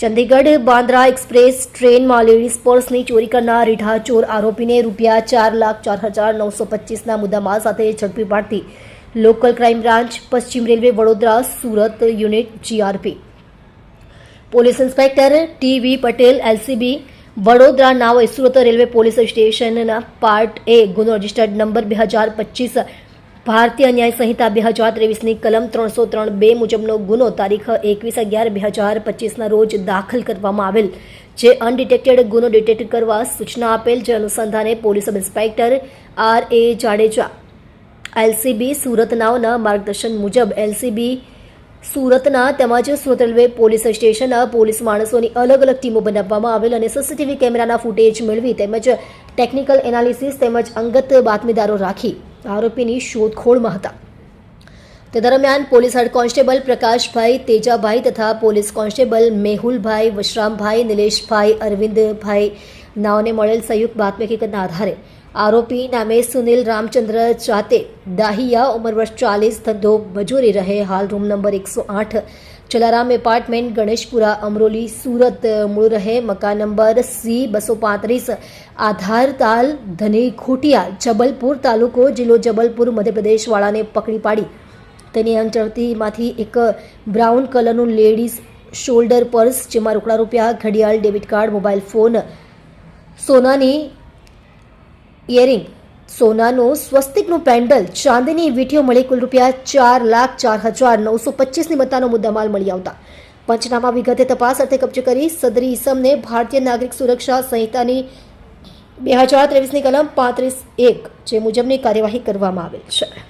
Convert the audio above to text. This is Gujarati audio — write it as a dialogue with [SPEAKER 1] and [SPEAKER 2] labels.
[SPEAKER 1] ચંદીગઢ બાંદ્રા એક્સપ્રેસ ટ્રેનમાં લેડીઝ પર્સની ચોરી કરનાર રીઢા ચોર આરોપીને રૂપિયા ચાર લાખ ચાર હજાર નવસો પચીસના મુદ્દામાલ સાથે ઝડપી પાડતી. લોકલ ક્રાઇમ બ્રાન્ચ, પશ્ચિમ railway Vadodara, Surat unit GRP. Police inspector T V Patel, LCB, Vadodara નાઓએ Surat railway police સ્ટેશનના પાર્ટ એ ગુનો રજિસ્ટર્ડ નંબર બે હજાર પચીસ ભારતીય ન્યાય સંહિતા બે હજાર ત્રેવીસની કલમ ત્રણસો ત્રણ બે મુજબનો ગુનો તારીખ એકવીસ અગિયાર બે હજાર પચીસના રોજ દાખલ કરવામાં આવેલ. જે અનડિટેક્ટેડ ગુનો ડિટેક્ટ કરવા સૂચના આપેલ, જે અનુસંધાને police sub inspector R A Jadeja. LCB Surat નાવના માર્ગદર્શન મુજબ એલસીબી સુરતના તેમજ સુરત રેલવે પોલીસ સ્ટેશનના પોલીસ માણસોની અલગ અલગ ટીમો બનાવવામાં આવેલ અને સીસીટીવી કેમેરાના ફૂટેજ મેળવી તેમજ ટેકનિકલ એનાલિસિસ તેમજ અંગત બાતમીદારો રાખી. આરોપીની શોધખોળમાં હતા. તે દરમિયાન police head constable Prakashbhai Tejabhai તથા પોલીસ કોન્સ્ટેબલ મેહુલભાઈ, વશરામભાઈ, નિલેશભાઈ, અરવિંદભાઈ નાઓને મળેલ સંયુક્ત બાતમી હકીકતના આધારે આરોપી નામે સુનિલ રામચંદ્ર ચાતે દાહિયા ઉંમર વર્ષ ચાલીસ, ધંધો મજૂરી રહે. હાલ રૂમ નંબર એકસો આઠ, જલારામ એપાર્ટમેન્ટ, ગણેશપુરા, અમરોલી, સુરત, મૂળ રહે. મકાન નંબર સી બસો પાંત્રીસ, આધાર તાલ ધની ખોટિયા જબલપુર તાલુકો, જિલ્લો જબલપુર મધ્યપ્રદેશ વાળાને પકડી પાડી. તેની અંચળતીમાંથી એક બ્રાઉન કલરનું લેડીઝ શોલ્ડર પર્સ, જેમાં રોકડા રૂપિયા, ઘડિયાળ, ડેબિટ કાર્ડ, મોબાઈલ ફોન, સોનાની ઇયરિંગ સોનાનું સ્વસ્તિકનું પેન્ડલ, ચાંદીની વીંટીઓ મળી કુલ રૂપિયા ચાર લાખ ચાર હજાર નવસો પચીસની મત્તાનો મુદ્દામાલ મળી આવતા. પંચનામા વિગતે તપાસ અર્થે કબજે કરી સદરી ઇસમને ભારતીય નાગરિક સુરક્ષા સંહિતાની બે હજાર ત્રેવીસની કલમ પાંત્રીસ એક, જે મુજબની કાર્યવાહી કરવામાં આવેલ છે.